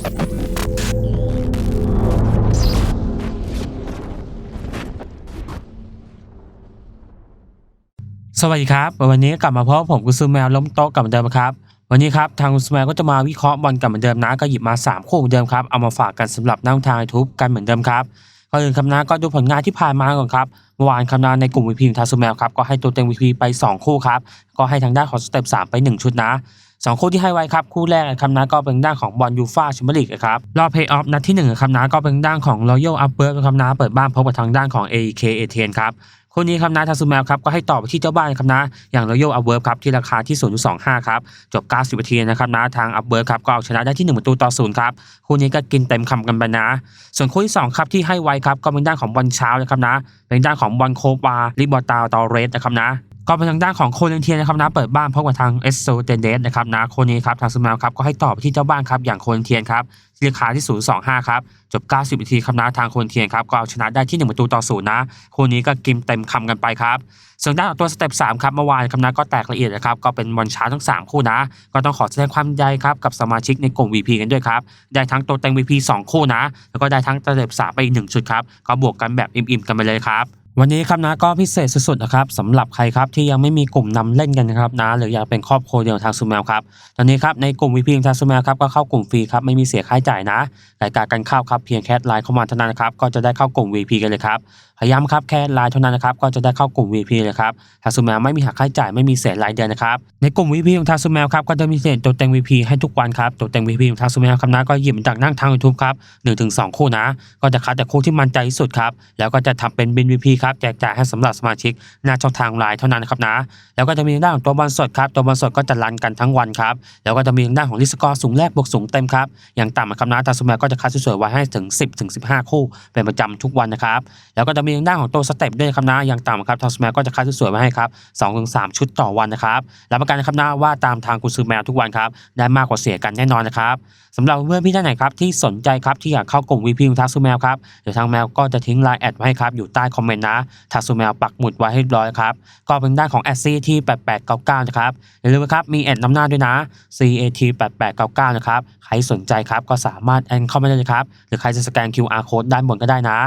สวัสดีครับ วันนี้กลับมาพบผมกุซูแมวล้มโต๊ะกลับเหมือนเดิมครับ วันนี้ครับทางกุซูแมวก็จะมาวิเคราะห์บอลกลับเหมือนเดิมนะก็หยิบมา 3 คู่เหมือนเดิมครับเอามาฝากกันสำหรับนักทางยูทูบกันเหมือนเดิมครับก่อนอื่นคำนะก็ดูผลงานที่ผ่านมาก่อนครับเมื่อวานคำนาในกลุ่มวีพีทาซูแมวครับก็ให้ตัวเต็งวีพีไป 2 คู่ครับก็ให้ทางด้านของสเต็ป3ไป 1 ชุดนะ สองคู่ที่ให้ไว้ครับคู่แรกคำนะก็เป็นด้านของบอลยูฟ่าแชมเปี้ยนลีกครับรอบเพย์ออฟนัดที่1คำนะก็เป็นด้านของรอยัลอัพเบิร์คำนะเปิดบ้านพบกับทางด้านของ AEK เอเทนครับคู่นี้ครับนะทางซูแมวครับก็ให้ต่อไปที่เจ้าบ้านครับนะ อย่างรอยัลอัพเวิร์ครับที่ราคาที่ 0.25 ครับ จบ 90นาทีนะครับนะทางอัพเวิร์ครับก็เอาชนะได้ที่ 1 ประตูต่อศูนย์ครับ คู่นี้ก็กินเต็มคำกันไปนะ ส่วนคู่ที่ 2 ครับที่ให้ไว้ครับก็เป็นด้านของบอลเช้านะครับนะ เป็นด้านของบอลโคบาลิบอตาตอเรสนะครับนะ ก็เป็นทางด้านของโคเรนเทียนะครับนะเปิดบ้านพบกับทางเอสโซเตเดสนะครับนะคู่นี้ครับทางซูแมวครับก็ให้ตอไปที่เจ้าบ้านครับอย่างโคเรนเทียนครับที่ราคาที่ 0.25 ครับ จบ 90นาทีครับนะทางโคนเทียนครับก็เอาชนะได้ที่ 1 ประตูต่อศูนย์นะคู่นี้ก็กินเต็มคำกันไปครับส่วนด้านตัวสเต็ป3ครับเมื่อวานครับนะก็แตกละเอียดนะครับก็เป็นบอลช้าทั้ง 3 คู่นะ ก็ต้องขอแสดงความยินดีครับกับสมาชิกในกลุ่ม VP กันด้วยครับได้ทั้งตัวเต็ง VP 2 คู่นะ แล้วก็ได้ทั้งสเต็ป3ไปอีก1ชุดครับก็บวกกันแบบอิ่มๆกันไปเลยครับ วันนี้ครับนะก็พิเศษสุดๆนะครับสำหรับใครครับที่ยังไม่มีกลุ่มนำเล่นกันนะครับนะหรืออยากเป็นครอบครัวเดียวทางซูแมวครับตอนนี้ครับในกลุ่ม VP ทางซูแมวครับก็เข้ากลุ่มฟรีครับไม่มีเสียค่าใช้จ่ายนะรายการกันเข้าครับเพียงแค่ไลน์เข้ามาเท่านั้นนะครับก็จะได้เข้ากลุ่ม VP กันเลยครับพยายามครับแค่ไลน์เท่านั้นนะครับก็จะได้เข้ากลุ่ม VP เลยครับทางซูแมวไม่มีหักค่าใช้จ่ายไม่มีเสียรายเดือนนะครับในกลุ่ม VP ของทางซูแมวครับก็จะมีเศษตัวเต็ง VP ให้ทุกวันครับตัวเต็ง VP ของทางซูแมวครับนะก็หยิบจากนั่งทาง YouTube ครับหนึ่งถึงสองคู่นะ ก็จะคัดแต่คู่ที่มั่นใจที่สุดครับแล้วก็จะทำเป็นบิน VP ครับแจกจ่ายให้สำหรับสมาชิกหน้าช่องทางไลน์เท่านั้นครับนะ แล้วก็จะมีด้านของตัวบอลสดครับตัวบอลสดก็จะรันกันทั้งวันครับแล้วก็จะมีด้านของลิสกอร์สูงแรกบวกสูงเต็มครับอย่างต่ำนะครับนะทางซูแมวก็จะคัดสวยๆไว้ให้ถึง 10ถึง15 คู่ เป็นประจำทุกวันนะครับแล้วก็จะมีด้านของตัวสเต็ปด้วยครับนะอย่างต่ำครับทางสแมก็จะคัดสวยๆไว้ให้ครับ2ถึง3ชุดต่อวันนะครับรับประกันครับนะว่าตามทางกุญซือแมวทุกวันครับได้มากกว่าเสียกันแน่นอนนะครับสำหรับเพื่อนพี่ท่านไหนครับที่สนใจครับที่อยากเข้ากลุ่ม VP ทางซูแมวครับเดี๋ยวทางแมวก็จะทิ้งไลน์แอดไว้ครับอยู่ใต้คอมเมนต์นะทาซูแมวปักหมุดไว้ให้เรียบร้อยครับ ก็เป็นด้านของแอดซีที่ 8899 นะครับ อย่าลืมนะครับ มีแอดนำหน้าด้วยนะ CAT 8899 นะครับ ใครสนใจครับ ก็สามารถแอนเข้ามาได้เลยครับ หรือใครจะสแกน QR code ด้านบนก็ได้นะ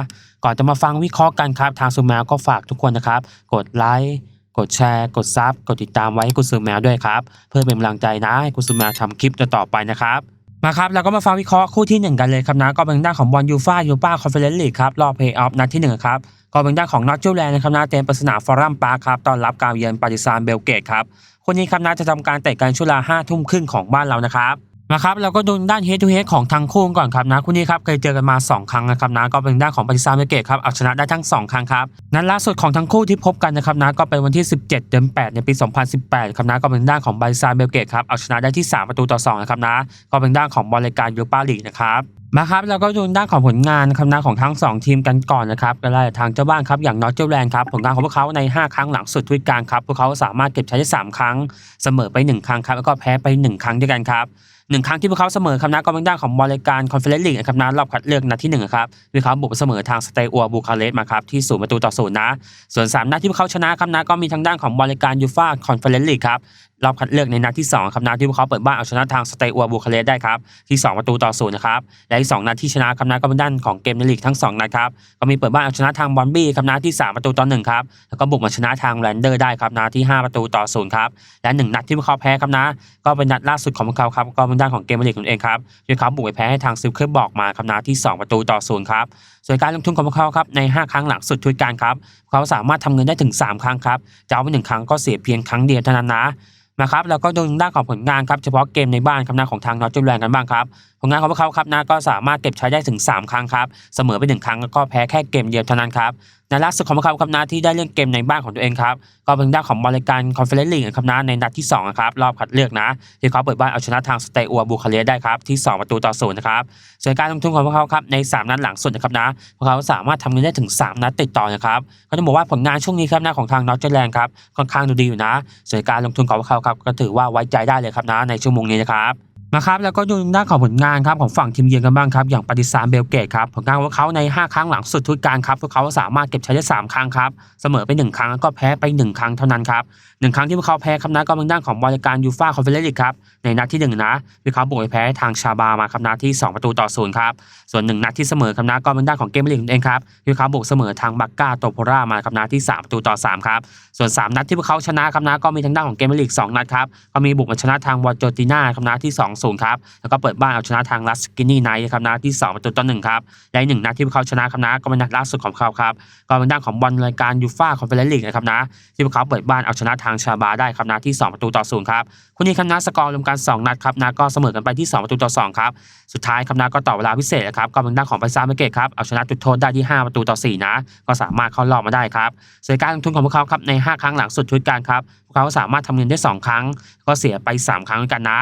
ก่อนจะมาฟังวิเคราะห์กันครับ ทางซูแมวก็ฝากทุกคนนะครับ กดไลค์กดแชร์กดซับกดติดตามไว้ให้คุซูแมวด้วยครับ เพื่อเป็นกำลังใจนะให้คุซูแมวทำคลิปต่อไปนะครับ มาครับเราก็มาฟังวิเคราะห์คู่ที่ 1 กันเลยครับนะก็เป็นด้านของบอลยูฟ่ายูฟ่าคอนเฟอเรนซ์ลีกครับรอบเพย์ออฟนัดที่ 1 ครับก็เป็นด้านของนอตจูแลนด์นะครับนะเต็มปริศนาฟอรัมปาร์คครับต้อนรับการเยือนปาริซานเบลเกตครับคนนี้ครับนะจะทำการเตะกันช่วงเวลาห้าทุ่มครึ่งของบ้านเรานะครับ มาครับเราก็ดูด้าน head to head ของทั้งคู่ก่อนครับนะคู่นี้ครับเคยเจอกันมา 2 ครั้งนะครับนะก็เป็นด้านของปาติซาเบลเกตครับเอาชนะได้ทั้ง 2 ครั้งครับนัดล่าสุดของทั้งคู่ที่พบกันนะครับนะก็เป็นวันที่ 17 เดือน 8 ในปี 2018ครับนะก็เป็นด้านของปาติซาเบลเกตครับเอาชนะได้ที่ 3 ประตูต่อ2นะครับนะก็เป็นด้านของบอลรายการยูปาลีกนะครับมาครับเราก็ดูด้านของผลงานนะครับนะของทั้ง 2 ทีมกันก่อนนะครับก็ได้ทางเจ้าบ้านครับอย่างนอตเจลแลนด์ครับผลงานของพวกเขาใน 5 ครั้งหลังสุดทุกการครับพวกเขาสามารถเก็บชัยได้3ครั้ง เสมอไป 1 ครั้งครับแล้วก็แพ้ไป 1 ครั้งด้วยกันครับ หนึ่งครั้งที่พวกเขาเสมอครับนะก็เป็นด้านของบอลรายการคอนเฟอเรนซ์ลีกนะครับนะรอบคัดเลือกนัดที่หนึ่งครับพวกเขาบุกเสมอทางสเตอัวบูคาเรสต์มาครับที่ศูนย์ประตูต่อศูนย์นะ ส่วน 3 นัดที่พวกเขาชนะครับนะก็มีทางด้านของบอลรายการยูฟ่าคอนเฟอเรนซ์ลีกครับ รอบคัดเลือกในนัดที่ 2 ครับนะที่พวกเขาเปิดบ้านเอาชนะทางสเตอัวบูคาเรสได้ครับที่ 2 ประตูต่อศูนย์นะครับและอีกสองนัดที่ชนะครับนะก็เป็นด้านของเกมในลีกทั้งสองนัดครับก็มีเปิดบ้านเอาชนะทางบอลบี้ครับนะที่สามประตูต่อหนึ่งครับแล้วก็บุกมาชนะทางแรนเดอร์ได้ครับนะที่ห้าประตูต่อศูนย์ครับและหนึ่งนัดที่พวกเขาแพ้ครับนะก็เป็นนัดล่าสุดของพวกเขาครับก็เป็นด้านของเกมลีกนั่นเองครับที่เขาบุกไปแพ้ให้ทางซิลเคิลบอกมาครับนะที่ 2 ประตูต่อศูนย์ครับส่วนการลงทุนของพวกเขาครับใน 5 ครั้งหลังสุดทุกการครับเขาสามารถทำเงินได้ถึง 3 ครั้งครับจะเอาไปหนึ่งครั้งก็เสียเพียงครั้งเดียวเท่านั้นนะนะครับแล้วก็ดูด้านของผลงานครับเฉพาะเกมในบ้านครับนะของทางนอตจูแลนด์กันบ้างครับผลงานของพวกเขาครับนะก็สามารถเก็บใช้ได้ถึง 3 ครั้งครับเสมอไปหนึ่งครั้งแล้วก็แพ้แค่เกมเดียวเท่านั้นครับในล่าสุดของพวกเขาครับนะที่ได้เล่นเกมในบ้านของตัวเองครับก็เป็นด้านของบรายการคอนเฟอเรนซ์ลีกครับนะในนัดที่2นะครับรอบคัดเลือกนะที่เขาเปิดบ้านเอาชนะทางสเตอัวบูคาเรสได้ครับที่ 2 ประตูต่อศูนย์นะครับส่วนการลงทุนของพวกเขาครับใน 3 นัดหลังสุดนะครับนะพวกเขาสามารถทำเงินได้ถึง 3 นัดติดต่อนะครับก็ต้องบอกว่าผลงานช่วงนี้ครับนะของทางนอตเจอร์แลนด์ครับค่อนข้างดูดีอยู่นะส่วนการลงทุนของพวกเขาครับก็ถือว่าไว้ใจได้เลยครับนะในชั่วโมงนี้นะครับ นะครับแล้วก็ดูด้านของผลงานครับของฝั่งทีมเยือนกันบ้างครับอย่างปฏิสารเบลเกตครับผลงานของเขาใน 5 ครั้งหลังสุดทุกการครับพวกเขาสามารถเก็บชัยได้3ครั้งครับเสมอไป 1 ครั้งแล้วก็แพ้ไป 1 ครั้งเท่านั้นครับหนึ่งครั้งที่พวกเขาแพ้ครับนะก็เป็นด้านของบริการยูฟ่าคอนเฟอเรนซ์ลีกครับในนัดที่1นะพวกเขาบุกไปแพ้ทางชาบามาครับนัดที่ 2 ประตูต่อศูนย์ครับส่วนหนึ่งนัดที่เสมอครับนะก็เป็นด้านของเกมลีกเองครับพวกเขาบุกเสมอทางบักกาโตโพรามาครับนัดที่ 3 ประตูต่อ3ครับส่วน 3 นัดที่พวกเขาชนะครับนะก็มีทางด้านของเกมลีก2นัดครับก็มีบุกมาชนะทางวอโจติน่าครับนัดที่2 0ครับแล้วก็เปิดบ้านเอาชนะทางลัสกินี่ไนท์ครับนัดที่2ประตูต่อ1ครับและหนึ่งนัดที่พวกเขาชนะครับนะก็เป็นนัดล่าสุดของเขาครับก็เป็นด้านของบอลรายการยูฟ่าคอนเฟอเรนซ์ลีกนะครับนะที่พวกเขาเปิดบ้านเอาชนะทางชาบาได้ครับนัดที่ 2 ประตูต่อ0ครับคู่นี้ครับนะสกอร์รวมกัน2นัดครับนะก็เสมอกันไปที่ 2 ประตูต่อ2ครับสุดท้ายครับนะก็ต่อเวลาพิเศษครับก็เป็นด้านของไพซาเมเกตครับเอาชนะจุดโทษได้ที่ 5 ประตูต่อ 4 นะ ก็สามารถเข้ารอบมาได้ครับส่วนการลงทุนของพวกเขาครับใน 5 ครั้งหลังสุดทุกการครับพวกเขาสามารถทำเงินได้ 2 ครั้ง ก็เสียไป 3 ครั้งด้วยกันนะ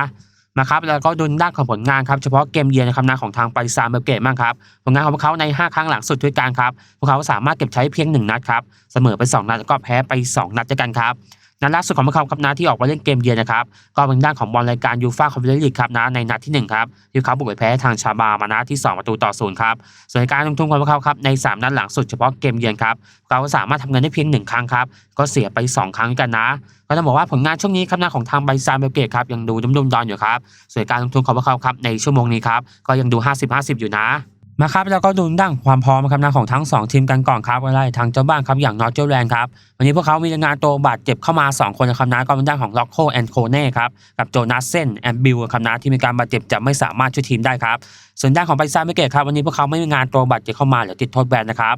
นะครับแล้วก็ดูด้านของผลงานครับเฉพาะเกมเยือนนะครับนาของทางปาริซานเบลเกตบ้างครับผลงานของพวกเขาใน 5 ครั้งหลังสุดด้วยการครับพวกเขาสามารถเก็บใช้เพียง 1 นัดครับเสมอไป 2 นัดแล้วก็แพ้ไป 2 นัดด้วยกันครับ นัดล่าสุดของพวกเขาครับนะที่ออกมาเล่นเกมเยือนนะครับก็เป็นด้านของบอลรายการยูฟ่าคอนเฟอเรนซ์ลีกครับนะในนัดที่1ครับที่เขาบุกไปแพ้ทางชาบามานะที่ 2 ประตูต่อศูนย์ครับส่วนการลงทุนของพวกเขาครับใน 3 นัดหลังสุดเฉพาะเกมเยือนครับเขาสามารถทำเงินได้เพียง 1 ครั้งครับก็เสียไป 2 ครั้งกันนะก็ต้องบอกว่าผลงานช่วงนี้ครับนะของทางไบซานเบลเกตครับยังดูดุมๆดอนอยู่ครับส่วนการลงทุนของพวกเขาครับในชั่วโมงนี้ครับก็ยังดู 50-50 อยู่นะ นะครับแล้วก็ดูด้านความพร้อมครับนะของทั้ง 2 ทีมกันก่อนครับก็ได้ทางเจ้าบ้านครับอย่างนอร์เจอร์แลนด์ครับวันนี้พวกเขามีงานตัวบาดเจ็บเข้ามา 2 คนนะครับนะก็เป็นด้านของล็อกโคแอนโคเน่ครับกับโจนาสเซนแอนบิลครับนะที่มีการบาดเจ็บจะไม่สามารถช่วยทีมได้ครับส่วนด้านของไบซานเบลเกตครับวันนี้พวกเขาไม่มีงานตัวบาดเจ็บเข้ามาหรือติดโทษแบนนะครับ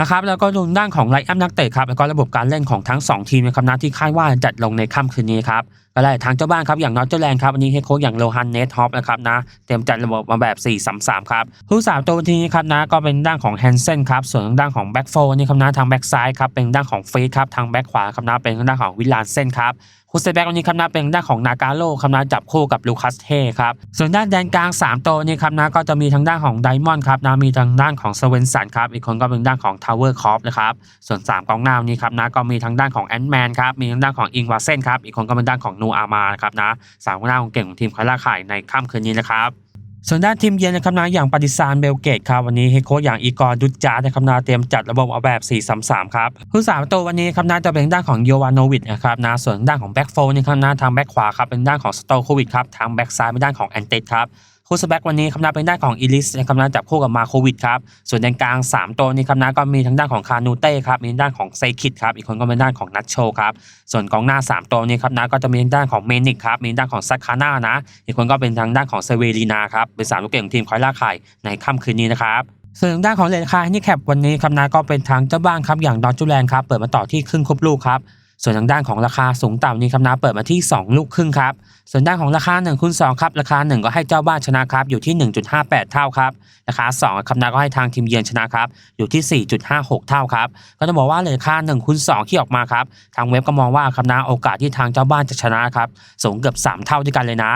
นะครับแล้วก็ดูด้านของไลอัพนักเตะครับแล้วก็ระบบการเล่นของทั้ง 2 ทีมนะครับนะที่คาดว่าจะจัดลงในค่ำคืนนี้ครับ ก็ไรทางเจ้าบ้านครับอย่างนอตเจอร์แลนด์ครับอันนี้เฮดโค้ชอย่างโลฮันเนทฮอปนะครับนะเตรียมจัดระบบมาแบบ 4-3-3 ครับผู้สาวตัวทีนี้ครับนะก็เป็นด้านของแฮนเซนครับส่วนด้านของแบ็กโฟนี่ครับนะทางแบ็กซ้ายครับเป็นด้านของเฟสครับทางแบ็กขวาครับนะเป็นด้านของวิลลานเซนครับ คูเซแบ็กวันนี้คำนาเป็นด้านของนากาโลคำนาจับคู่กับลูคัสเทครับส่วนด้านแดนกลาง 3 ตัวนี่ครับนะก็จะมีทางด้านของไดมอนด์ครับนะมีทางด้านของสเวนสันครับอีกคนก็เป็นด้านของทาวเวอร์คอฟนะครับส่วน 3กองหน้านี้ครับนะก็มีทางด้านของแอนด์แมนครับมีทางด้านของอิงวาเซนครับอีกคนก็เป็นด้านของนูอามาครับนะสามกองหน้าของเก่งของทีมคาราข่ายในค่ำคืนนี้นะครับ ส่วนด้านทีมเยือนนะครับนะอย่างปาติซานเบลเกตครับวันนี้เฮโค้ชอย่างอีกอร์ดุจจาในะครับนะเตรียมจัดระบบเอาแบบ 4-3-3 ครับผู้สามตัววันนี้ครับนะจะเป็นด้านของโยวานโนวิชนะครับนะส่วนด้านของแบ็กโฟนี่ครับนะทางแบ็กขวาครับเป็นด้านของสโตโควิดครับทางแบ็กซ้ายเป็นด้านของแอนเตครับ คู่สแบ็กวันนี้ครับนะเป็นด้านของอีลิสนะครับนะจับคู่กับมาโควิดครับส่วนแดนกลาง 3 ตัวนี้ครับนะก็มีทางด้านของคานูเต้ครับมีด้านของเซคิดครับอีกคนก็เป็นด้านของนัทโชครับส่วนกองหน้า 3 ตัวนี้ครับนะก็จะมีทางด้านของเมนิกครับมีด้านของซักคาน่านะอีกคนก็เป็นทางด้านของเซเวรีนาครับเป็นสามลูกเก่งของทีมคอยล่าไข่ในค่ำคืนนี้นะครับส่วนทางด้านของเลนคานี่แคปวันนี้ครับนะก็เป็นทางเจ้าบ้านครับอย่างดอจูแลนครับเปิดมาต่อที่ครึ่งครบลูกครับ ส่วนทางด้านของราคาสูงต่ำนี่ครับนะเปิดมาที่ 2 ลูกครึ่งครับ ส่วนด้านของราคา1คูณ2ครับราคา 1 ก็ให้เจ้าบ้านชนะครับอยู่ที่ 1.58 เท่าครับราคา2ครับนะก็ให้ทางทีมเยือนชนะครับอยู่ที่ 4.56 เท่าครับก็ต้องบอกว่าเลยค่า1คูณ2ที่ออกมาครับทางเว็บก็มองว่าครับนะโอกาสที่ทางเจ้าบ้านจะชนะครับสูงเกือบ 3 เท่าด้วยกันเลยนะ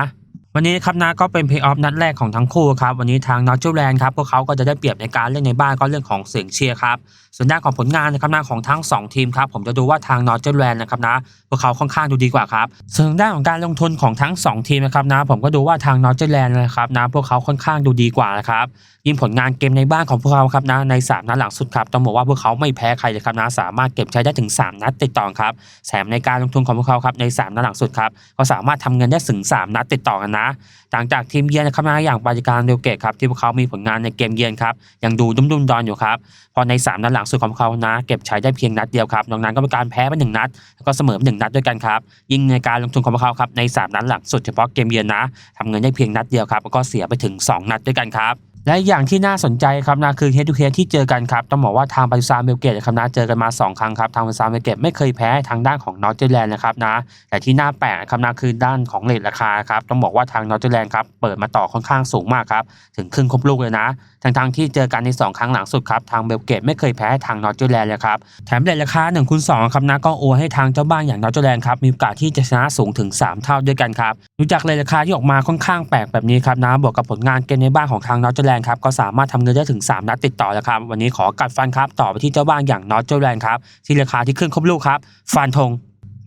วันนี้ครับนะก็เป็นเพย์ออฟนัดแรกของทั้งคู่ครับวันนี้ทางนอร์จูแลนด์ครับพวกเขาก็จะได้เปรียบในการเล่นในบ้านก็เรื่องของเสียงเชียร์ครับ ส่วนด้านของผลงานนะครับนะของทั้ง 2 ทีมครับผมจะดูว่าทางนอร์จูแลนด์นะครับนะพวกเขาค่อนข้างดูดีกว่าครับส่วนด้านของการลงทุนของทั้ง 2 ทีมนะครับนะผมก็ดูว่าทางนอร์จูแลนด์นะครับนะพวกเขาค่อนข้างดูดีกว่านะครับยิ่งผลงานเกมในบ้านของพวกเขาครับนะใน3นัดหลังสุดครับต้องบอกว่าพวกเขาไม่แพ้ใครเลยครับนะสามารถเก็บใช้ได้ถึง 3 นัดติดต่อครับแถมในการลงทุนของพวกเขาครับใน 3 นัดหลังสุดครับก็สามารถทำเงินได้ถึง 3 นัดติดต่อกันนะหลังจากทีมเยือนนะครับนะอย่างปาจิการเดลเกตครับที่พวกเขามีผลงานในเกมเยือนครับยังดูดุ้มๆดอนอยู่ครับพอใน3นัดหลังสุดของพวกเขานะ เก็บใช้ได้เพียงนัดเดียวครับนอกนั้นก็เป็นการแพ้ไปหนึ่งนัด แล้วก็เสมอไปหนึ่งนัดด้วยกันครับ ยิ่งในการลงทุนของพวกเขาครับใน 3 นัดหลังสุดเฉพาะเกมเยือนนะทำเงินได้เพียงนัดเดียวครับแล้วก็เสียไปถึง 2 นัดด้วยกันครับ และอย่างที่น่าสนใจครับนะคือเฮดทูเฮดที่เจอกันครับต้องบอกว่าทางปาริซาเบลเกตครับนะเจอกันมา 2 ครั้งครับทางปาริซาเบลเกตไม่เคยแพ้ทางด้านของนอร์เจอร์แลนด์นะครับนะแต่ที่น่าแปลกครับนะคือด้านของเลทราคาครับต้องบอกว่าทางนอร์เจอร์แลนด์ครับเปิดมาต่อค่อนข้างสูงมากครับถึงครึ่งครบลูกเลยนะทั้งทางที่เจอกันใน 2 ครั้งหลังสุดครับทางเบลเกตไม่เคยแพ้ทางนอร์เจอร์แลนด์เลยครับแถมเลทราคา1คูณ2ครับนะก็โอให้ทางเจ้าบ้านอย่างนอร์เจอร์แลนด์ครับมีโอกาสที่จะชนะสูงถึง 3 เท่าด้วยกันครับดูจากเลทราคาที่ออกมาค่อนข้างแปลกแบบนี้ครับนะบวกกับผลงานเกมในบ้านของทางนอร์เจอร์แลนด์ครับก็สามารถทำเงินได้ถึง 3 นัดติดต่อแล้วครับวันนี้ขอกัดฟันครับต่อไปที่เจ้าบ้านอย่างนอร์เจอร์แลนด์ครับที่ราคาที่ขึ้นครบลูกครับฟันธง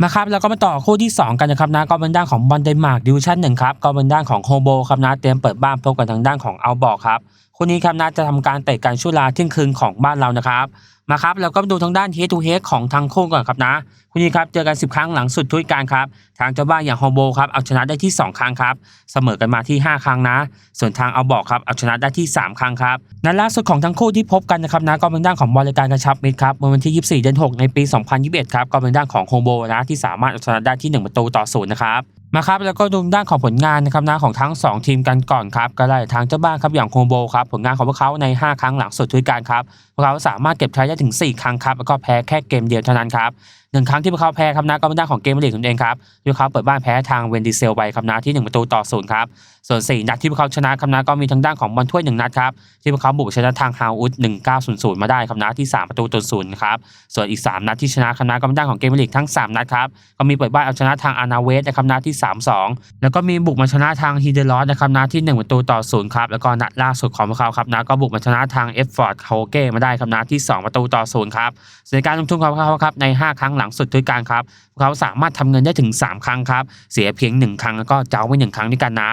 มาครับแล้วก็มาต่อคู่ที่ 2 กันนะครับนะก็เป็นด้านของบอลเดนมาร์กดิวชั่นหนึ่งครับก็เป็นด้านของโฮโบครับนะเตรียมเปิดบ้านพบกับทางด้านของอัลบอกครับคู่นี้ครับนะจะทำการเตะกันช่วงเวลาเที่ยงคืนของบ้านเรานะครับ มาครับแล้วก็ดูทางด้านเฮดทูเฮดของทางคู่ก่อนครับนะคู่นี้ครับเจอกัน 10 ครั้งหลังสุดทุกการครับ ทางเจ้าบ้านอย่างโฮโบครับเอาชนะได้ที่ 2 ครั้งครับ เสมอกันมาที่ 5 ครั้งนะ ส่วนทางเอัลบอกครับเอาชนะได้ที่ 3 ครั้งครับนัดล่าสุดของทั้งคู่ที่พบกันนะครับนะก็เป็นด้านของบริการกระชับมิตรครับเมื่อวันที่ 24 เดือน 6 ในปี 2021 ครับก็เป็นด้านของโฮโบนะที่สามารถเอาชนะได้ที่ 1 ประตูต่อศูนย์นะครับมาครับแล้วก็ดูด้านของผลงานนะครับนะของทั้ง 2 ทีมกันก่อนครับก็ได้ทางเจ้าบ้านครับอย่างโฮโบครับผลงานของพวกเขาใน 5 ครั้งหลังสุดทุกการครับ เขาสามารถเก็บชัยได้ถึง 4 ครั้งครับแล้วก็แพ้แค่เกมเดียวเท่านั้นครับหนึ่งครั้งที่พวกเขาแพ้ครับนะก็เป็นด้านของเกมลีกของตัวเองครับพวกเขาเปิดบ้านแพ้ทางเวนดิเซลไปครับนะที่1ประตูต่อศูนย์ครับส่วน 4 นัดที่พวกเขาชนะครับนะก็มีทางด้านของบอลถ้วย1นัดครับที่พวกเขาบุกชนะทางฮาวอุด1900 มาได้ครับนะที่ 3 ประตูต่อศูนย์ครับส่วนอีก 3 นัดที่ชนะครับนะก็เป็นด้านของเกมลีกทั้ง 3 นัดครับก็มีเปิดบ้านเอาชนะทางอานาเวสนะครับนะที่ 3-2 แล้วก็มีบุกมาชนะทางฮีเดลอสนะครับนะที่ 1 ประตูต่อศูนย์ครับแล้วก็นัดล่าสุดของพวกเขาครับนะก็บุกมาชนะทางเอฟฟอร์ดโคเก้มาได้ครับนะที่ 2 ประตูต่อศูนย์ครับส่วนการลงทุนของเขาครับใน 5 ครั้งหลังสุดด้วยกันครับเขาสามารถทำเงินได้ถึง 3 ครั้งครับเสียเพียง 1 ครั้งแล้วก็เจ้าไว้1ครั้งด้วยกันนะ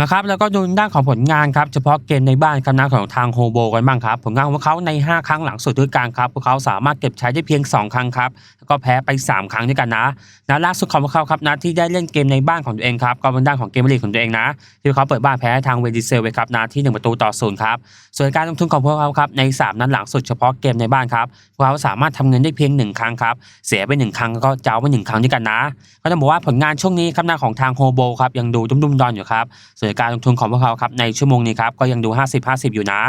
นะครับแล้วก็ดูด้านของผลงานครับเฉพาะเกมในบ้านครับนะของทางโฮโบกันบ้างครับผลงานของพวกเขาใน 5 ครั้งหลังสุดด้วยกันครับพวกเขาสามารถเก็บใช้ได้เพียง 2 ครั้งครับแล้วก็แพ้ไป 3 ครั้งด้วยกันนะนัดล่าสุดของพวกเขาครับนะที่ได้เล่นเกมในบ้านของตัวเองครับก็เป็นด้านของเกมลีกของตัวเองนะที่เขาเปิดบ้านแพ้ทางเวดิเซลไปครับนาที่1ประตูต่อศูนย์ครับส่วนการลงทุนของพวกเขาครับใน 3 นัดหลังสุดเฉพาะเกมในบ้านครับพวกเขาสามารถทำเงินได้เพียง 1 ครั้งครับเสียไป 1 ครั้งก็เจ้าไป1ครั้งด้วยกันนะ ก็ต้องบอกว่าผลงานช่วงนี้ครับหน้าของทางโฮโบครับยังดูดุ้มๆดอนอยู่ครับส่วนการลงทุนของพวกเขาครับในชั่วโมงนี้ครับก็ยังดู 50-50 อยู่นะ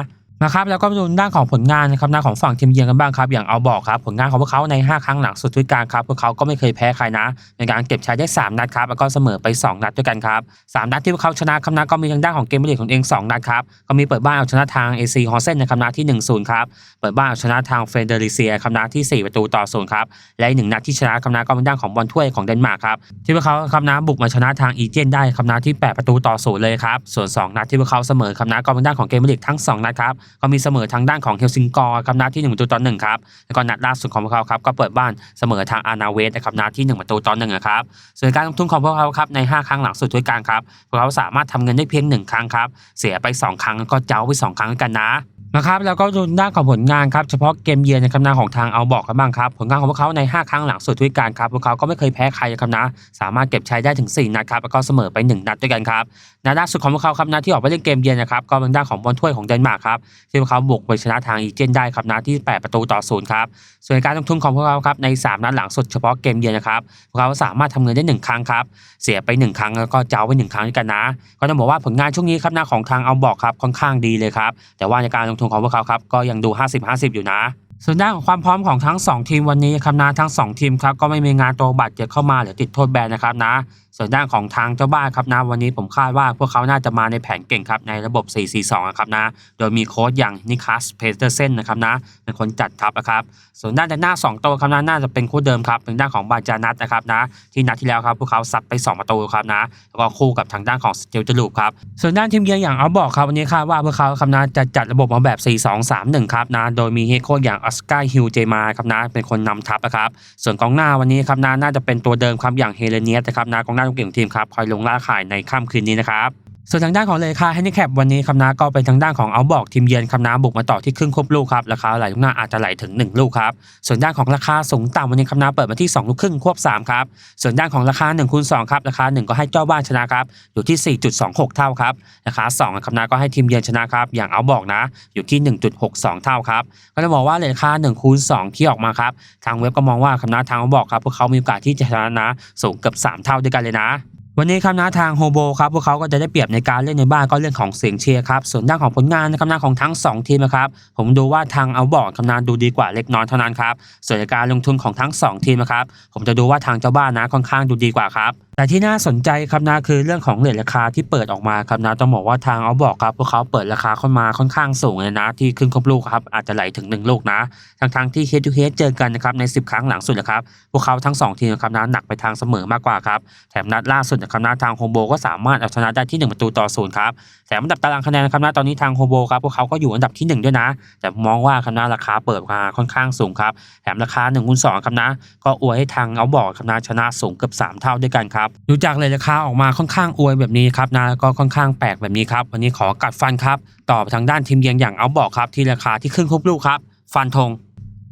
นะครับแล้วก็มาดูด้านของผลงานนะครับหน้าของฝั่งทีมเยือนกันบ้างครับอย่างเอาบอกครับผลงานของพวกเขาใน 5 ครั้งหลังสุดทุกการครับพวกเขาก็ไม่เคยแพ้ใครนะ ในการเก็บชัยได้ 3 นัดครับแล้วก็เสมอไป 2 นัดด้วยกันครับ3นัดที่พวกเขาชนะครับนะก็มีทางด้านของเกมลีกของเอง2นัดครับก็มีเปิดบ้านเอาชนะทาง AC ฮอเซนนะครับนะที่ 1-0ครับเปิดบ้านเอาชนะทางเฟเดริเซียครับนะที่ 4 ประตูต่อศูนย์ครับและอีกหนึ่งนัดที่ชนะครับนะก็เป็นด้านของบอลถ้วยของเดนมาร์กครับที่พวกเขาครับนะบุกมาชนะทางอีเจนได้ครับนะที่ 8 ประตูต่อศูนย์เลยครับส่วน 2 นัดที่พวกเขาเสมอครับนะก็เป็นด้านของเกมลีทั้ง 2 นัดครับก็มีเสมอทางด้านของเฮลซิงกอร์ครับนัดที่1ประตูต่อหนึ่งครับแล้วก็นัดล่าสุดของพวกเขาครับก็เปิดบ้านเสมอทางอานาเวสนะครับนัดที่1ประตูต่อหนึ่งนะครับส่วนการลงทุนของพวกเขาครับใน 5 ครั้งหลังสุดด้วยกันครับพวกเขาสามารถทำเงินได้เพียง 1 ครั้งครับเสียไป 2 ครั้งแล้วก็เจ้าไป 2 ครั้งด้วยกันนะ นะครับแล้วก็ดูด้านของผลงานครับเฉพาะเกมเยือนในครับหน้าของทางเอาบอกกันบ้างครับผลงานของพวกเขาใน 5 ครั้งหลังสุดทุกการครับพวกเขาก็ไม่เคยแพ้ใครครับนะสามารถเก็บชัยได้ถึง 4 นัดครับแล้วก็เสมอไป 1 นัดด้วยกันครับนัดล่าสุดของพวกเขาครับนะที่ออกไปเล่นเกมเยือนนะครับก็เป็นด้านของบอลถ้วยของเดนมาร์กครับที่พวกเขาบุกไปชนะทางอีเจนได้ครับนะที่ 8 ประตูต่อศูนย์ครับส่วนการลงทุนของพวกเขาครับใน 3 นัดหลังสุดเฉพาะเกมเยือนนะครับพวกเขาสามารถทำเงินได้ 1 ครั้งครับเสียไป 1 ครั้งแล้วก็เจ้าไป 1 ครั้งด้วยกันนะ ก็ต้องบอกว่าผลงานช่วงนี้ครับหน้าของทางเอาบอกครับค่อนข้างดีเลยครับแต่ว่าในการลงทุนของพวกเขาครับก็ยังดู 50-50 อยู่นะส่วนด้านของความพร้อมของทั้ง 2 ทีมวันนี้ครับนะทั้ง 2 ทีมครับก็ไม่มีงานตัวบาดเจ็บเข้ามาหรือติดโทษแบนนะครับนะส่วนด้านของทางเจ้าบ้านครับนะวันนี้ผมคาดว่าพวกเขาน่าจะมาในแผนเก่งครับในระบบ 4-4-2 นะครับนะ โดยมีโค้ชอย่างนิคัสเพเตอร์เซนนะครับนะเป็นคนจัดทัพนะครับส่วนด้านด้านหน้า 2 ตัวครับนะน่าจะเป็นคู่เดิมครับเป็นด้านของบาจานัทนะครับนะที่นัดที่แล้วครับพวกเขาซัดไป 2 ประตูครับนะแล้วก็คู่กับทางด้านของสเตลจลูปครับส่วนด้านทีมเยือนอย่างเอาบอกครับวันนี้คาดว่าพวกเขาครับนะจะจัดระบบมาแบบ 4-2-3-1 ครับนะโดยมีเฮดโค้ชอย่างออสการ์ฮิวเจมาครับนะเป็นคนนำทัพนะครับส่วนกองหน้าวันนี้ครับนะน่าจะเป็นตัวเดิมครับอย่างเฮเลเนียสนะครับนะกองหน้าตัวเก่งเกมทีมครับคอยลงล่าข่ายในค่ำคืนนี้นะครับ ส่วนทางด้านของเลขาแฮนดิแคปวันนี้ครับนะก็เป็นทางด้านของเอาบอกทีมเยือนครับนะบุกมาต่อที่ครึ่งควบลูกครับราคาไหลลูกหน้าอาจจะไหลถึง 1 ลูกครับส่วนด้านของราคาสูงต่ำวันนี้ครับนะเปิดมาที่ 2 ลูกครึ่งควบ3ครับส่วนด้านของราคา1คูณ2ครับราคา 1 ก็ให้เจ้าบ้านชนะครับอยู่ที่ 4.26 เท่าครับราคา2ครับนะก็ให้ทีมเยือนชนะครับอย่างเอาบอกนะอยู่ที่ 1.62 เท่าครับก็จะบอกว่าเลขา1คูณ2ที่ออกมาครับทางเว็บก็มองว่าครับนะทางเอาบอกครับพวกเขามีโอกาสที่จะชนะนะสูงเกือบ3 เท่าด้วยกันเลยนะ วันนี้ครับนะทางโฮโบครับพวกเขาก็จะได้เปรียบในการเล่นในบ้านก็เรื่องของเสียงเชียร์ครับส่วนด้านของผลงานนะครับนะของทั้ง 2 ทีมนะครับผมดูว่าทางเอาบอร์ดคำนานดูดีกว่าเล็กน้อยเท่านั้นครับส่วนในการลงทุนของทั้ง 2 ทีมนะครับผมจะดูว่าทางเจ้าบ้านนะค่อนข้างดูดีกว่าครับ แต่ที่น่าสนใจครับนะคือเรื่องของเลทราคาที่เปิดออกมาครับนะต้องบอกว่าทางเอาบอกครับพวกเขาเปิดราคาเข้ามาค่อนข้างสูงเลยนะ ที่ขึ้นครบลูกครับอาจจะไหลถึง 1 ลูกนะ ทั้งทงที่ head to h e a เจอกันนะครับใน 10 ครั้งหลังสุดนะครับพวกเขาทั้ง 2 ทีมนะครับนะหนักไปทางเสมอมากกว่าครับแถมนัดล่าสุดนะครับนะทางโฮโบก็สามารถเอาชนะได้ที่ 1 ประตูต่อศูนย์ครับแถมอันดับตารางคะแนนนะครับนะตอนนี้ทางโฮโบครับพวกเขาก็อยู่อันดับทีหนึ่1 ด้วยนะ แต่มองว่าครับนะราคาเปิดมาค่อนข้างสูงครับแถมราคา1คูณ2ครับนะก็อวยให้ทางเอาบอกครับนะชนะสูงเกือบ3 เท่าด้วยกันครับดูจากเลยราคาออกมาค่อนข้างอวยแบบนี้ครับนะก็ค่อนข้างแปลกแบบนี้ครับวันนี้ขอกัดฟันครับต่อไปทางด้านทีมเยือนอย่างเอาบอกครับที่ราคาที่ขึ้นครบลูกครับ ฟันธง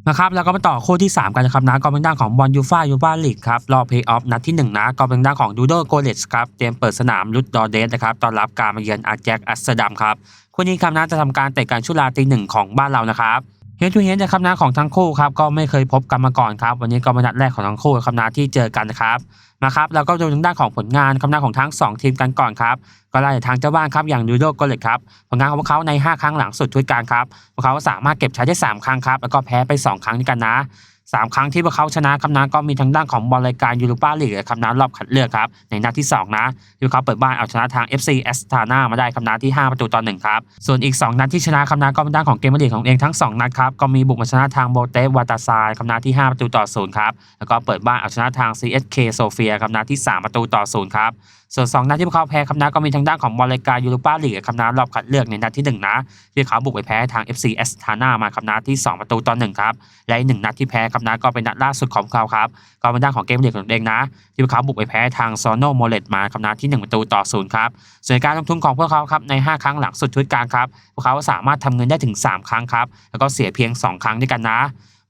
นะครับแล้วก็มาต่อคู่ที่ 3 กันนะครับนะก็เป็นด้านของบอลยูฟ่ายูฟ่าลีกครับรอบเพย์ออฟนัดที่ 1 นะ ก็เป็นด้านของดูโดโกเลสครับเตรียมเปิดสนามลุดดอร์เดสนะครับต้อนรับการมาเยือนอาแจ็คอัสเตอร์ดัมครับคู่นี้ครับนะจะทำการเตะกันช่วงเวลาตีหนึ่งของบ้านเรานะครับ เฮดทูเฮดนะครับนะของทั้งคู่ครับก็ไม่เคยพบกันมาก่อนครับ วันนี้ก็เป็นนัดแรกของทั้งคู่ครับนะที่เจอกันนะครับมาครับแล้วก็ดูทางด้านของผลงานครับนะของทั้ง 2 ทีมกันก่อนครับก็ไล่ทางเจ้าบ้านครับอย่างดูโดโกเลตครับผลงานของพวกเขาใน 5 ครั้งหลังสุดทุกการครับพวกเขาสามารถเก็บชัยได้ 3 ครั้งครับแล้วก็แพ้ไป 2 ครั้งด้วยกันนะ สามครั้งที่พวกเขาชนะครับนะก็มีทางด้านของบอลรายการยูโรปาลีกครับนะรอบคัดเลือกครับในนัดที่ 2 นะที่พวกเขาเปิดบ้านเอาชนะทาง FC เอสตานามาได้ครับนะที่ 5 ประตูต่อ1ครับส่วนอีก 2 นัดที่ชนะครับนะก็เป็นด้านของเกมลีกของเองทั้ง 2 นัดครับก็มีบุกมาชนะทางโบเตวาตาซายครับนะที่ 5 ประตูต่อ0ครับแล้วก็เปิดบ้านเอาชนะทาง CSK โซเฟียครับนะที่ 3 ประตูต่อ0ครับ ส่วน2นัดที่พวกเขาแพ้ครับนะก็มีทางด้านของบอลรายกายูโรปาลีกครับนะรอบคัดเลือกในนัดที่1นะที่เขาบุกไปแพ้ทาง FC เอสตานามาครับนะที่ 2 ประตูต่อ1ครับและอีกหนึ่งนัดที่แพ้ครับนะก็เป็นนัดล่าสุดของเขาครับก็เป็นด้านของเกมลีกของเองนะ ที่พวกเขาบุกไปแพ้ทางซอนโนโมเลตมาครับนะที่ 1 ประตูต่อศูนย์ครับส่วนการลงทุนของพวกเขาครับใน 5 ครั้งหลังสุดชุดกลางครับพวกเขาสามารถทำเงินได้ถึง 3 ครั้งครับแล้วก็เสียเพียง 2 ครั้งด้วยกันนะ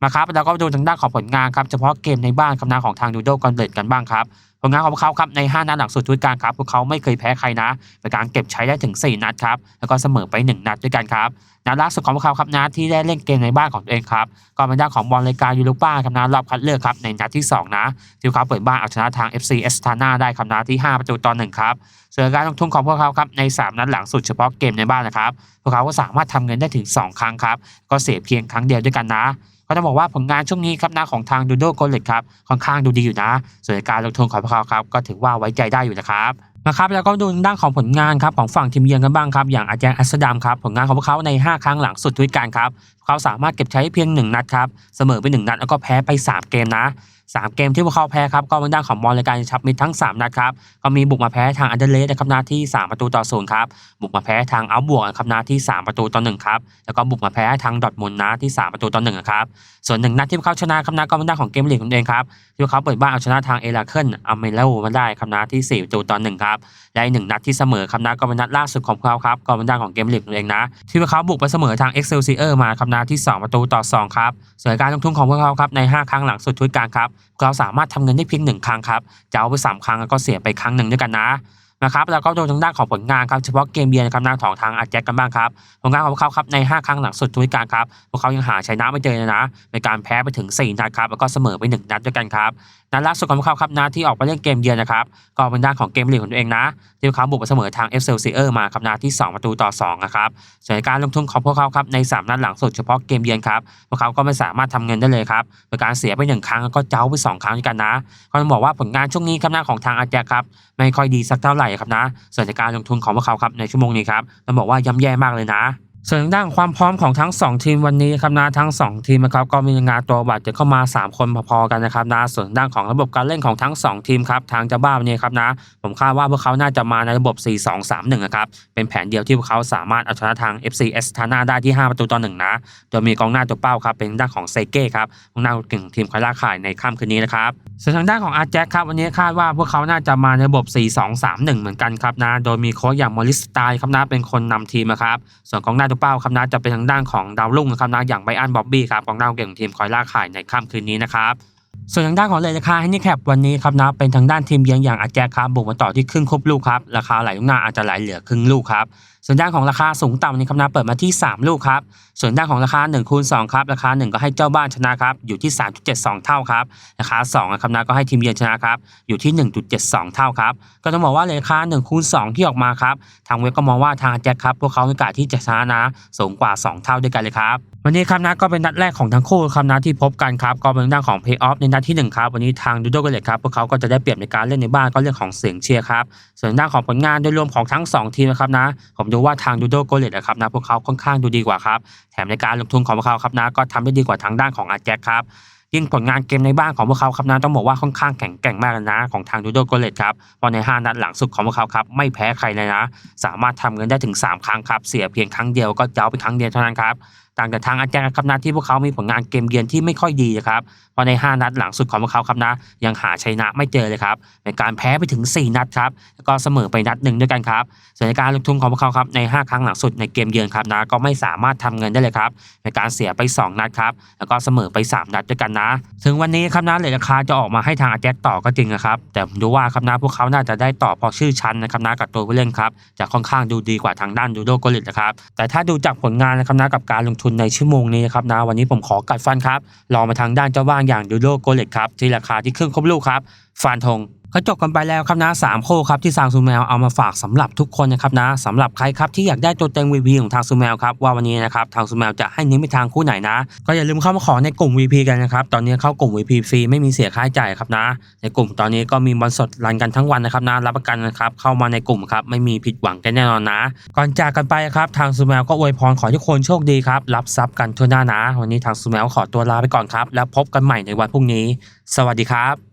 มาครับแล้วก็ดูทางด้านของผลงานครับเฉพาะเกมในบ้านครับนะของทางดูโดกอนเลตกันบ้างครับผลงานของพวกเขาครับใน 5 นัดหลังสุดทุกการครับพวกเขาไม่เคยแพ้ใครนะเป็นการเก็บใช้ได้ถึง 4 นัดครับแล้วก็เสมอไป 1 นัดด้วยกันครับนัดล่าสุดของพวกเขาครับนะที่ได้เล่นเกมในบ้านของตัวเองครับก็เป็นด้านของบอลรายการยูโรป้าครับนะรอบคัดเลือกครับในนัดที่ 2 นะที่พวกเขาเปิดบ้านเอาชนะทาง FC เอสตานาได้ครับนะที่ 5 ประตูต่อ1ครับส่วนการลงทุนของพวกเขาครับใน 3 นัดหลังสุดเฉพาะเกมในบ้านนะครับพวกเขาก็สามารถทำเงินได้ถึง 2 ครั้งครับก็เสียเพียงครั้งเดียวด้วยกันนะ ก็ต้องบอกว่าผลงานช่วงนี้ครับนะของทางดูโดโกเลตครับค่อนข้างดูดีอยู่นะ ส่วนการลงทุนของพวกเขาครับก็ถือว่าไว้ใจได้อยู่นะครับนะครับแล้วก็ดูด้านของผลงานครับของฝั่งทีมเยือนกันบ้างครับอย่างอาจารย์อัสดามครับผลงานของพวกเขาใน 5 ครั้งหลังสุดทุกการครับเขาสามารถเก็บใช้เพียง 1 นัดครับเสมอไป 1 นัดแล้วก็แพ้ไป 3 เกมนะ 3 เกมที่พวกเขาแพ้ครับก็เป็นด้านของบอลรายการชับมิดทั้ง 3 นัดครับก็มีบุกมาแพ้ทางอันเดรเลสนะครับนาที่ 3 ประตูต่อศูนย์ครับบุกมาแพ้ทางเอาบวกครับนาที่ 3 ประตูต่อ1ครับแล้วก็บุกมาแพ้ทางดอทมุนนะที่ 3 ประตูต่อ1นะครับส่วนหนึ่งนัดที่พวกเขาชนะครับนะก็เป็นด้านของเกมลีกของเองครับที่พวกเขาเปิดบ้านเอาชนะทางเอลาเคิลอเมเลมาได้ครับนะที่4ประตูต่อ1ครับและอีกหนึ่งนัดที่เสมอครับนะก็เป็นนัดล่าสุดของพวกเขาครับก็เป็นด้านของเกมลีกของเองนะที่พวกเขาบุกไปเสมอทาง Excelsior มาครับนะที่ 2 ประตูต่อ2ครับส่วนการลงทุนของพวกเขาครับใน 5 ครั้งหลังสุดทุกการครับเราสามารถทำเงินได้เพียงหนึ่งครั้งครับจะเอาไป3ครั้งแล้วก็เสียไปครั้งหนึ่งด้วยกันนะ นะครับแล้วก็ดูทางด้านของผลงานครับเฉพาะเกมเยือนนะครับนางของทางอาแจ็คกันบ้างครับผลงานของพวกเขาครับใน 5 ครั้งหลังสุดทุกการครับพวกเขายังหาชัยนะไม่เจอเลยนะในการแพ้ไปถึง 4 นัดครับแล้วก็เสมอไป 1 นัดด้วยกันครับนัดล่าสุดของพวกเขาครับนะที่ออกไปเล่นเกมเยือนนะครับก็เป็นด้านของเกมลีกของตัวเองนะที่พวกเขาบุกไปเสมอทาง f c l c r มาครับนะที่ 2 ประตูต่อ2นะครับส่วนการลงทุนของพวกเขาครับใน 3 นัดหลังสุดเฉพาะเกมเยือนครับพวกเขาก็ไม่สามารถทำเงินได้เลยครับโดยการเสียไป1ครั้งแล้วก็เจ้าไป 2 ครั้งด้วยกันนะก็ต้องบอกว่าผลงานช่วงนี้ครับหน้าของทางอาแจคครับไม่ค่อยดีสักเท่าไหร่ครับนะสถานการลงทุนของพวกเขาครับในชั่วโมงนี้ครับต้องบอกว่าย่ำแย่มากเลยนะ ส่วนด้านความพร้อมของทั้ง 2 ทีมวันนี้ครับนะทั้ง 2 ทีมนะครับก็มีงานตัวบาดเจ็บเข้ามา 3 คนพอๆกันนะครับนะส่วนด้านของระบบการเล่นของทั้ง 2 ทีมครับทางเจ้าบ้านวันนี้ครับนะผมคาดว่าพวกเขาน่าจะมาในระบบ 4-2-3-1 นะครับเป็นแผนเดียวที่พวกเขาสามารถเอาชนะทาง FC e s t a n a ได้ที่ 5 ประตูต่อ1นะโดยมีกองหน้าตัวเป้าครับเป็นด้านของเซเก้ครับกองหน้าเก่งทีมคอยล่าข่ายในค่ำคืนนี้นะครับส่วนทางด้านของอาร์แจ็คครับวันนี้คาดว่าพวกเขาน่าจะมาในระบบ 4-2-3-1 เหมือนกันครับนะโดยมีโค้ชอย่างมอริสไตล์ครับนะเป็นคนนำทีมนะครับส่วนกองหน้าตัวเป้าครับนะจะเป็นทางด้านของดาวรุ่งนะครับนะอย่างไบอันบ๊อบบี้ครับกองหน้าเก่งของทีมคอยล่าข่ายในค่ำคืนนี้นะครับ ส่วนทางด้านของเลทราคาให้นี่แคปวันนี้ครับนะเป็นทางด้านทีมเยือนอย่างอาแจครับบุกมาต่อที่ครึ่งครบลูกครับราคาไหลลงหน้าอาจจะไหลเหลือครึ่งลูกครับส่วนด้านของราคาสูงต่ำนี่ครับนะเปิดมาที่ 3 ลูกครับส่วนด้านของราคา1คูณ2ครับราคา 1 ก็ให้เจ้าบ้านชนะครับอยู่ที่ 3.72 เท่าครับราคา2นะครับนะก็ให้ทีมเยือนชนะครับอยู่ที่ 1.72 เท่าครับก็ต้องบอกว่าราคา1คูณ2ที่ออกมาครับทางเว็บก็มองว่าทางแจ็คครับพวกเขามีโอกาสที่จะชนะนะสูงกว่า 2 เท่าด้วยกันเลยครับ วันนี้ครับนะก็เป็นนัดแรกของทั้งคู่ครับนะที่พบกันครับก็เป็นด้านของเพย์ออฟในนัดที่หนึ่งครับ วันนี้ทางดูโดโกเลตครับพวกเขาก็จะได้เปรียบในการเล่นในบ้านก็เรื่องของเสียงเชียร์ครับส่วนด้านของผลงานโดยรวมของทั้งสองทีมนะครับนะ ผมดูว่าทางดูโดโกเลตนะครับนะพวกเขาค่อนข้างดูดีกว่าครับแถมในการลงทุนของพวกเขาครับนะก็ทำได้ดีกว่าทางด้านของอาแจ็คครับยิ่งผลงานเกมในบ้านของพวกเขาครับนะต้องบอกว่าค่อนข้างแข็งแกร่งมากนะ ของทางดูโดโกเลตครับเพราะในห้านัดหลังสุดของพวกเขาครับไม่แพ้ใครเลยนะ สามารถทำเงินได้ถึง 3 ครั้งครับเสียเพียงครั้งเดียวก็เจ้าไปครั้งเดียวเท่านั้นครับต่างจากทางอาจารย์ครับนะที่พวกเขามีผลงานเกมเยือนที่ไม่ค่อยดีนะครับเพราะใน 5 นัดหลังสุดของพวกเขาครับนะยังหาชัยนะไม่เจอเลยครับในการแพ้ไปถึง 4 นัดครับแล้วก็เสมอไปนัดหนึ่งด้วยกันครับส่วนในการลงทุนของพวกเขาครับใน 5 ครั้งหลังสุดในเกมเยือนครับนะก็ไม่สามารถทำเงินได้เลยครับในการเสียไป 2 นัดครับแล้วก็เสมอไป 3 นัดด้วยกันนะ ถึงวันนี้ครับนะเหลยราคาจะออกมาให้ทางอาแจ็คต่อก็จริงนะครับแต่ผมดูว่าครับนะพวกเขาน่าจะได้ต่อพอชื่อชั้นนะครับนะกับตัวผู้เล่นครับจะค่อนข้างดูดีกว่าทางด้านดูโดโกลิตนะครับแต่ถ้าดูจากผลงานนะครับนะกับการลงทุนในชั่วโมงนี้ครับนะวันนี้ผมขอกัดฟันครับลองมาทางด้านเจ้าว่างอย่างดูโดโกลิตครับที่ราคาที่ครึ่งครบลูกครับฟันทง ก็จบกันไปแล้วครับนะสามโคครับที่ทางซูแมวเอามาฝากสำหรับทุกคนนะครับนะสำหรับใครครับที่อยากได้ตัวเต็ง VP ของทางซูแมวครับว่าวันนี้นะครับทางซูแมวจะให้เน้นไปทางคู่ไหนนะ ก็อย่าลืมเข้ามาขอในกลุ่ม VP กันนะครับตอนนี้เข้ากลุ่ม VP ฟรีไม่มีเสียค่าใช้จ่ายครับนะ ในกลุ่มตอนนี้ก็มีบอลสดรันกันทั้งวันนะครับนะรับประกันนะครับเข้ามาในกลุ่มครับไม่มีผิดหวังกันแน่นอนนะ ก่อนจากกันไปครับทางซูแมวก็อวยพรขอให้ทุกคนโชคดีครับรับทรัพย์กันทั่วหน้านะ วันนี้ทางซูแมวขอตัวลาไปก่อนครับแล้วพบกันใหม่ในวันพรุ่งนี้ สวัสดีครับ